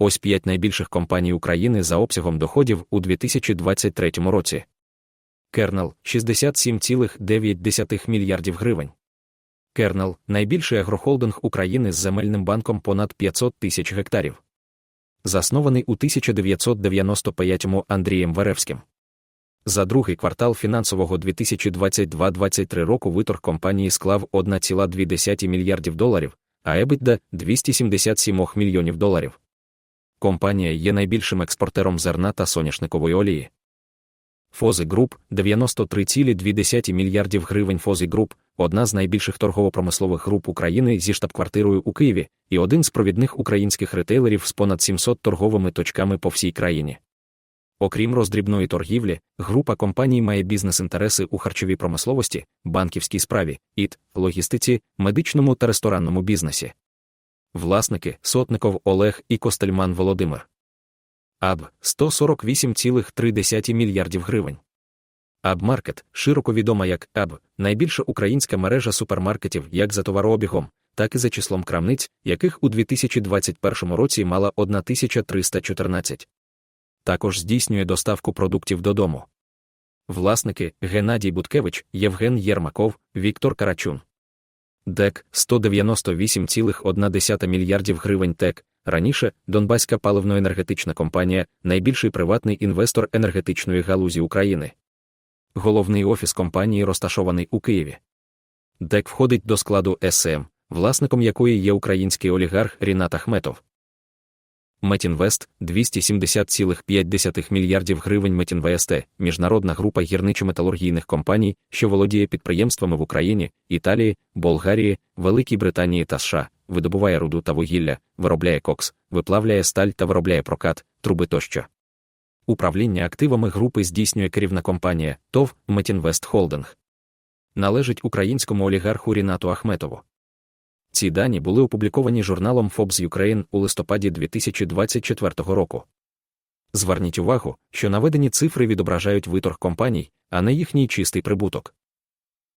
Ось п'ять найбільших компаній України за обсягом доходів у 2023 році. Кернел 67,9 мільярдів гривень. Кернел найбільший агрохолдинг України з земельним банком понад 500 тисяч гектарів. Заснований у 1995-му Андрієм Веревським. За другий квартал фінансового 2022-2023 року виторг компанії склав 1,2 мільярдів доларів, а EBITDA – 277 мільйонів доларів. Компанія є найбільшим експортером зерна та соняшникової олії. Фози Груп 93,2 мільярдів гривень Фози Груп одна з найбільших торгово-промислових груп України зі штаб-квартирою у Києві і один з провідних українських ретейлерів з понад 700 торговими точками по всій країні. Окрім роздрібної торгівлі, група компаній має бізнес-інтереси у харчовій промисловості, банківській справі, ІТ, логістиці, медичному та ресторанному бізнесі. Власники Сотников Олег і Костельман Володимир. АБ 148,3 мільярдів гривень. Абмаркет, широко відома як АБ, найбільша українська мережа супермаркетів як за товарообігом, так і за числом крамниць, яких у 2021 році мала 1314. Також здійснює доставку продуктів додому. Власники Геннадій Буткевич, Євген Єрмаков, Віктор Карачун. ДЕК 198,1 мільярдів гривень ТЕК. Раніше Донбаська паливно-енергетична компанія найбільший приватний інвестор енергетичної галузі України. Головний офіс компанії розташований у Києві. ДЕК входить до складу СМ, власником якої є український олігарх Рінат Ахметов. Метінвест 270,5 мільярдів гривень Метінвест – міжнародна група гірничо-металургійних компаній, що володіє підприємствами в Україні, Італії, Болгарії, Великій Британії та США, видобуває руду та вугілля, виробляє кокс, виплавляє сталь та виробляє прокат, труби тощо. Управління активами групи здійснює керівна компанія ТОВ Метінвест Холдинг. Належить українському олігарху Рінату Ахметову. Ці дані були опубліковані журналом Forbes Ukraine у листопаді 2024 року. Зверніть увагу, що наведені цифри відображають виторг компаній, а не їхній чистий прибуток.